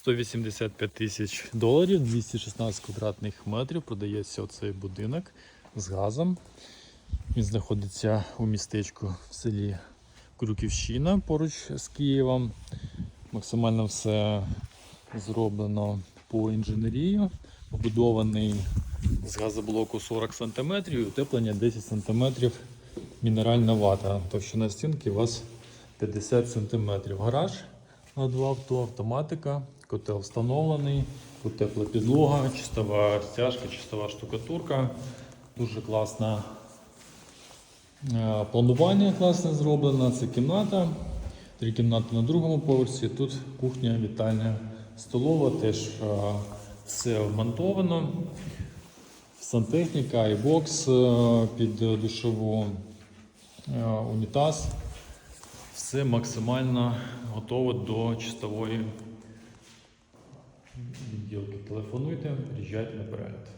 185 тисяч доларів, 216 квадратних метрів. Продається цей будинок з газом. Він знаходиться у містечку в селі Крюківщина поруч з Києвом. Максимально все зроблено по інженерії. Побудований з газоблоку 40 см і утеплення 10 см мінеральна вата. Товщина стінки у вас 50 см. Гараж на два авто, автоматика, котел встановлений, тут тепла підлога, чистова стяжка, чистова штукатурка. Дуже класна Е, Планування класне зроблено. Це кімната. Три кімнати на другому поверсі. Тут кухня, вітальня, столова. Теж е, все вмонтовано. Сантехніка і бокс е, під душову е, унітаз. Все максимально готово до чистової відділки. Телефонуйте, приїжджайте на перегляд.